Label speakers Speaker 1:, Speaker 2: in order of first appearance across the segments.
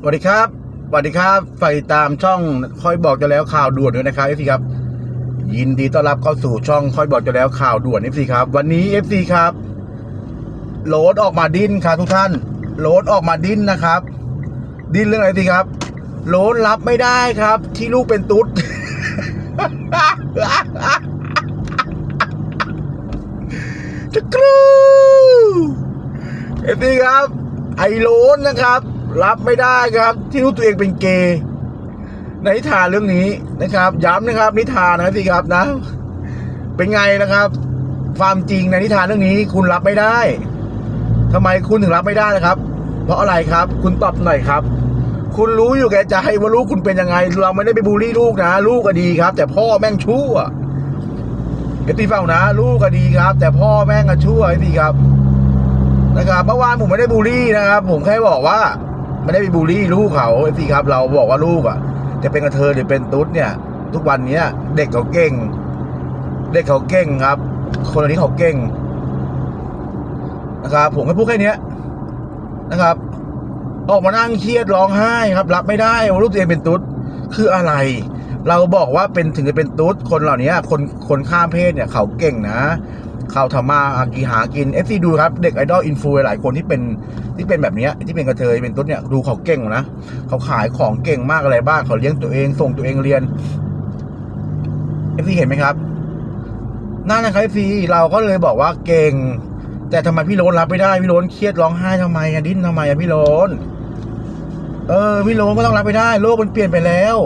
Speaker 1: สวัสดีครับสวัสดีครับฝากติดตามช่องคอยบอกจะแล้วข่าวด่วนด้วยนะครับเอฟซีครับ ยินดีต้อนรับเข้าสู่ช่องคอยบอกจะแล้วข่าวด่วนเอฟซีครับ วันนี้เอฟซีครับโหลดออกมาดิ้นครับทุกท่านโหลดออกมาดิ้นนะครับ ดิ้นเรื่องอะไรสิครับโหลดรับไม่ได้ครับ ที่ลูกเป็นตุ๊ดจะกรูเอฟซีครับ ไอโลนนะครับ รับไม่ได้ครับ ที่รู้ตัวเองเป็นเกย์ในนิทานเรื่องนี้นะครับ ย้ำนะครับ นิทานนะสิครับนะ เป็นไงนะครับ ความจริงในนิทานเรื่องนี้คุณรับไม่ได้ทำไมคุณถึงรับไม่ได้นะครับ เพราะอะไรครับ คุณตอบหน่อยครับ คุณรู้อยู่แก่ใจว่าลูกคุณเป็นยังไง เราไม่ได้ไปบูลลี่ลูกนะ ลูกก็ดีครับ แต่พ่อแม่งชั่วเอฟซีฟังนะ ลูกก็ดีครับ แต่พ่อแม่งก็ชั่วเอฟซีครับนะครับเมื่อวานผมไม่ได้บูลลี่นะครับ ผมแค่บอกว่า ไม่ได้ไปบูลลี่ลูกเขาเอฟซีครับ เราบอกว่าลูกอะ จะเป็นกระเทยหรือเป็นตุ๊ดเนี่ย ทุกวันเนี้ย เด็กเขาเก่ง เด็กเขาเก่งครับ คนเหล่านี้เขาเก่งนะครับผมแค่พูดแค่นี้นะครับ ออกมานั่งเครียดร้องไห้ครับ รับไม่ได้ว่าลูกตัวเองเป็นตุ๊ดคืออะไร เราบอกว่าเป็นถึงจะเป็นตุ๊ดคนเหล่านี้คนคนข้ามเพศเนี่ย เขาเก่งนะ ขาทำมาหากินหากินเอฟซีดูครับ เด็กไอดอลอินฟูหลายคนที่เป็นที่เป็นแบบเนี้ยที่เป็นกระเทยเป็นตุ๊ดเนี่ยดูเขาเก่งนะเขาขายของเก่งมากอะไรบ้างเขาเลี้ยงตัวเองส่งตัวเองเรียนเอฟซีเห็นไหมครับนั่นนะครับเอฟซีเราก็เลยบอกว่าเก่ง แต่ทำไมพี่โรนรับไม่ได้พี่โรนเครียดร้องไห้ทำไมอะดิ้นทำไมอะพี่โรนเออพี่โรนก็ต้องรับไม่ได้ โลกมันเปลี่ยนไปแล้ว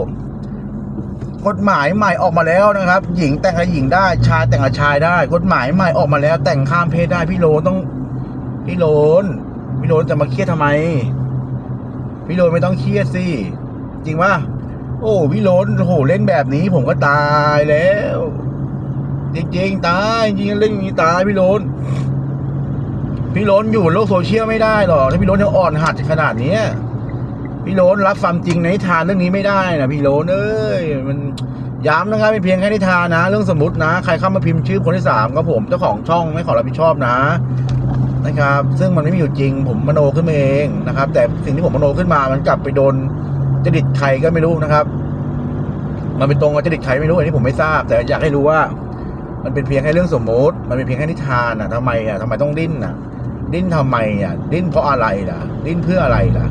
Speaker 1: กฎหมายใหม่ออกมาแล้วนะครับ หญิงแต่งกับหญิงได้ชายแต่งกับชายได้ กฎหมายใหม่ออกมาแล้ว แต่งข้ามเพศได้พี่โรนต้อง พี่โรนพี่โรนจะมาเครียดทำไม พี่โรนไม่ต้องเครียดสิจริงปะโอ้พี่โรนโหเล่นแบบนี้ ผมก็ตายแล้ว จริงๆตายจริงเล่นอย่างนี้ตายพี่โรนพี่โรนอยู่โลกโซเชียลไม่ได้หรอกถ้าพี่โรนยังอ่อนหัดขนาดนี้ พี่โรนรับความจริงในนิทานเรื่องนี้ไม่ได้นะพี่โรนเอ้ยมันย้ำนะครับเป็นเพียงแค่นิทานนะ เรื่องสมมตินะ ใครเข้ามาพิมพ์ชื่อคนที่สามก็ผมเจ้าของช่องไม่ขอรับผิดชอบนะนะครับ ซึ่งมันไม่มีอยู่จริง ผมมโนขึ้นมาเองนะครับ แต่สิ่งที่ผมมโนขึ้นมามันกลับไปโดนจริตใครก็ไม่รู้นะครับ มันเป็นตรงกับจริตใครไม่รู้อันนี้ผมไม่ทราบ แต่อยากให้รู้ว่า มันเป็นเพียงแค่เรื่องสมมติ มันเป็นเพียงแค่นิทานอะทำไมอะทำไมต้องดิ้นอะ ดิ้นทำไมอะ ดิ้นเพราะอะไรล่ะ ดิ้นเพื่ออะไรล่ะ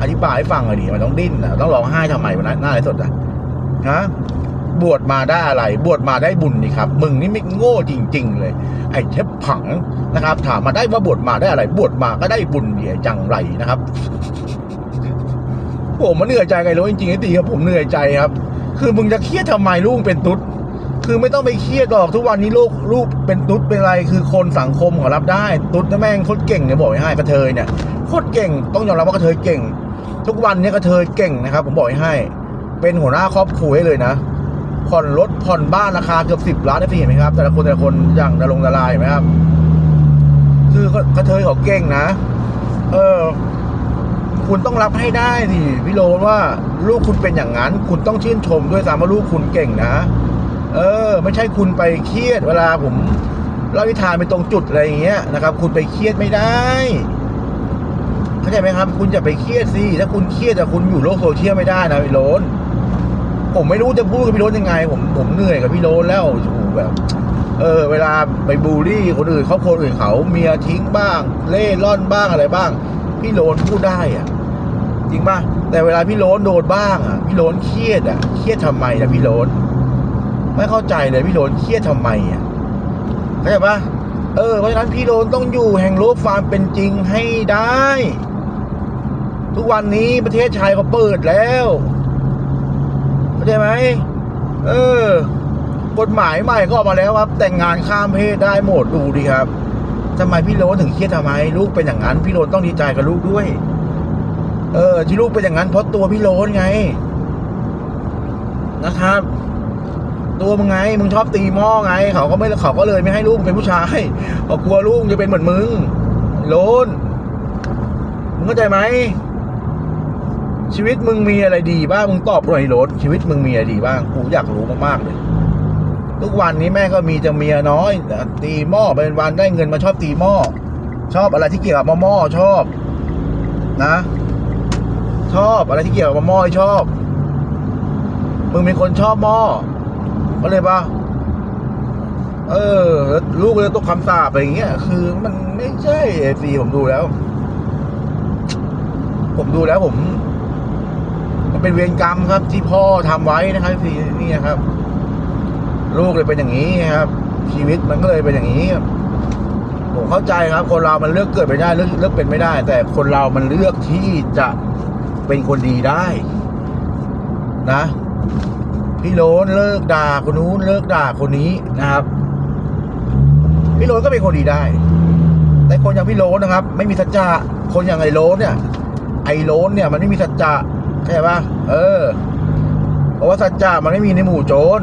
Speaker 1: อธิบายให้ฟังเลยดิมันต้องดิ้นอะต้องร้องไห้ทำไมวันะนหน้าไรสดอะฮะบวชมาได้อะไร บวชมาได้บุญนี่ครับ มึงนี่ไม่โง่จริง ๆ เลย ไอ้เทปผังนะครับ ถามมาได้ว่าบวชมาได้อะไร บวชมาก็ได้บุญเดียจังไรนะครับ ผมมันเหนื่อยใจไงรู้จริงๆไอ้ตีครับผมเหนื่อยใจครับ คือมึงจะเครียดทำไมลูกเป็นตุ๊ด คือไม่ต้องไปเครียดหรอกทุกวันนี้ลูกลูกเป็นตุ๊ดเป็นอะไร คือคนสังคมขารับได้ ตุ๊ดนะแม่งโคตรเก่งเนี่ยบอกให้กระเทยเนี่ยโคตรเก่งต้องยอมรับว่ากระเทยเก่ง ทุกวันเนี้กระเทยเก่งนะครับ ผมบอกให้ เป็นหัวหน้าครอบครัวให้เลยนะ ผ่อนรถผ่อนบ้านราคาเกือบสิบล้านได้เห็นไหมครับ แต่ละคนแต่ละคนอย่างดารงดาราเห็นไหมครับ คือกระเทยเขาเก่งนะ เออ คุณต้องรับให้ได้สิพี่โรนว่าลูกคุณเป็นอย่างนั้น คุณต้องชื่นชมด้วยซ้ำว่าลูกคุณเก่งนะ เออ ไม่ใช่คุณไปเครียดเวลาผมเล่าวิธานไปตรงจุดอะไรอย่างเงี้ยนะครับ คุณไปเครียดไม่ได้ เข้าใจไหมครับ คุณอย่าไปเครียดสิถ้าคุณเครียดแต่คุณอยู่โลกโซเชียลไม่ได้นะพี่โรนผมไม่รู้จะพูดกับพี่โรนยังไง ผมผมเหนื่อยกับพี่โรนแล้วโอ้โหแบบ เออ เวลาไปบูลลี่คนอื่นเขาคนอื่นเขาเมียทิ้งบ้าง เล่ร่อนบ้างอะไรบ้าง พี่โรนพูดได้อะจริงป่ะแต่เวลาพี่โรนโดนบ้างอะพี่โรนเครียดอะเครียดทำไมล่ะพี่โรนไม่เข้าใจเลยพี่โรนเครียดทำไมอะเข้าใจปะเออเพราะฉะนั้นพี่โรนต้องอยู่แห่งโลกความเป็นจริงให้ได้ ทุกวันนี้ประเทศชายเขาเปิดแล้วเข้าใจไหมเออ กฎหมายใหม่ก็ออกมาแล้วครับ แต่งงานข้ามเพศได้หมดดูดิครับทำไมพี่โรนถึงเครียดทำไม ลูกเป็นอย่างนั้น พี่โรนต้องดีใจกับลูกด้วย เออ ที่ลูกเป็นอย่างนั้นเพราะตัวพี่โรนไง นะครับ ตัวมึงไง มึงชอบตีหม้อไง เขาก็ไม่เขาก็เลยไม่ให้ลูกเป็นผู้ชายเขากลัวลูกจะเป็นเหมือนมึงโลนมึงเข้าใจไหม ชีวิตมึงมีอะไรดีบ้างมึงตอบหน่อยโลนชีวิตมึงมีอะไรดีบ้างกูอยากรู้มากๆเลย ทุกวันนี้แม่ก็มีแต่เมียน้อยตีหม้อเป็นวันได้เงินมาชอบตีหม้อชอบอะไรที่เกี่ยวกับหม้อชอบ นะ ชอบอะไรที่เกี่ยวกับหม้อชอบ มึงเป็นคนชอบหม้อก็เลยปะเออ ลูกเลยตกคำสาปอะไรอย่างเงี้ยคือมันไม่ใช่เอซีผมดูแล้ว ผมดูแล้วผม มันเป็นเวรกรรมครับที่พ่อทำไว้นะครับซีนี่นะครับ ลูกเลยเป็นอย่างนี้ครับ ชีวิตมันก็เลยเป็นอย่างนี้ผมเข้าใจครับ คนเรามันเลือกเกิดไม่ได้เลือกเลือกเป็นไม่ได้ แต่คนเรามันเลือกที่จะเป็นคนดีได้ นะ พี่โรนเลิกด่าคนนู้นเลิกด่าคนนี้นะครับ พี่โรนก็เป็นคนดีได้ แต่คนอย่างพี่โรนนะครับ ไม่มีสัจจะคนอย่างไอ้โรนเนี่ย ไอ้โรนเนี่ย มันไม่มีสัจจะ ข้าใช่ปะเออ เพราะว่าสัจจะมันไม่มีในหมู่โจร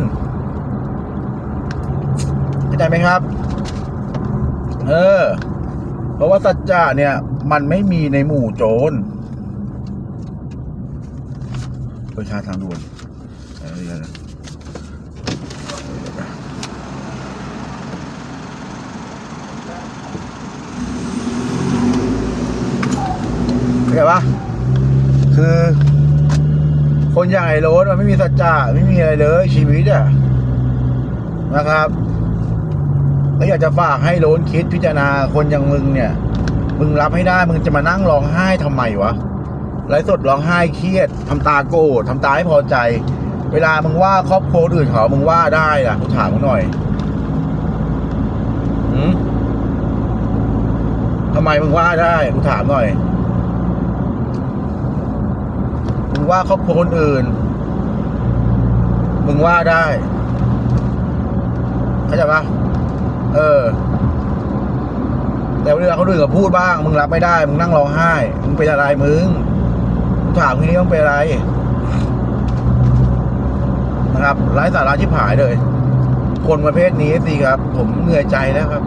Speaker 1: เข้าใจไหมครับ เออ เพราะว่าสัจจะเนี่ย มันไม่มีในหมู่โจรประชาทางด่วนเออเดี๋ยวนะเข้าใจปะคือ คนอย่างไอ้โรสมันไม่มีสัจจะไม่มีอะไรเลย ชีวิตอะนะครับก็อยากจะฝากให้โลนคิดพิจารณาคนอย่างมึงเนี่ย มึงรับให้ได้มึงจะมานั่งร้องไห้ทำไมวะไลฟ์สดร้องไห้เครียดทำตาโกรธทำตาให้พอใจ เวลามึงว่าครอบครัวอื่นเขามึงว่าได้ล่ะกูถามมึงหน่อยหืมทำไมมึงว่าได้กูถามหน่อย มึง ว่าครอบครัวคนอื่น มึงว่าได้ เข้าใจปะเออ แต่เวลาเขาดูกับพูดบ้าง มึงรับไม่ได้ มึงนั่งร้องไห้ มึงเป็นอะไรมึงถามทีนี้มึงเป็นอะไร นะครับไร้สาระชิบหายเลย คนประเภทนี้สิครับ ผมเหนื่อยใจแล้วครับ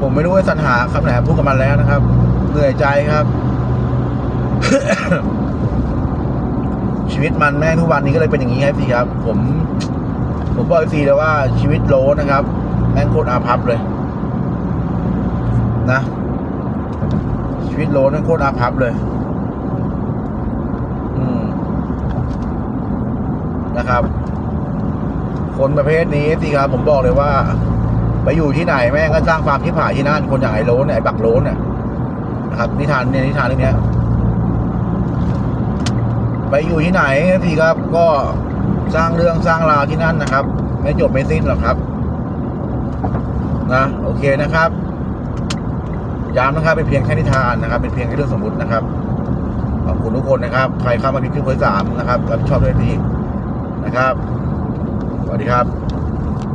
Speaker 1: ผมไม่รู้ว่าสรรหาคำไหนพูดกับมันแล้วนะครับ เหนื่อยใจครับ ชีวิตมันแม่งทุกวันนี้ก็เลยเป็นอย่างนี้ครับสิครับผม ผมบอกสิเลยว่าชีวิตโลนะครับ แม่งโคตรอาภัพเลย นะ ชีวิตโลนั่นโคตรอาภัพเลย อืมนะครับ คนประเภทนี้สิครับผมบอกเลยว่า ไปอยู่ที่ไหนแม่งก็สร้างความที่ผาที่นั่นคนอย่างไอโลนไอบักโลนเนี่ยนะครับนิทานเนี่ยนิทานเรื่องเนี้ย ไปอยู่ที่ไหนสิครับ ก็สร้างเรื่องสร้างราวที่นั่นนะครับ ไม่จบไม่สิ้นหรอกครับนะโอเคนะครับย้ำนะครับเป็นเพียงแค่นิทานนะครับ เป็นเพียงแค่เรื่องสมมตินะครับขอบคุณทุกคนนะครับ ใครเข้ามาพิมพ์ขึ้นเบอสามนะครับรับชอบด้วยทีนะครับสวัสดีครับ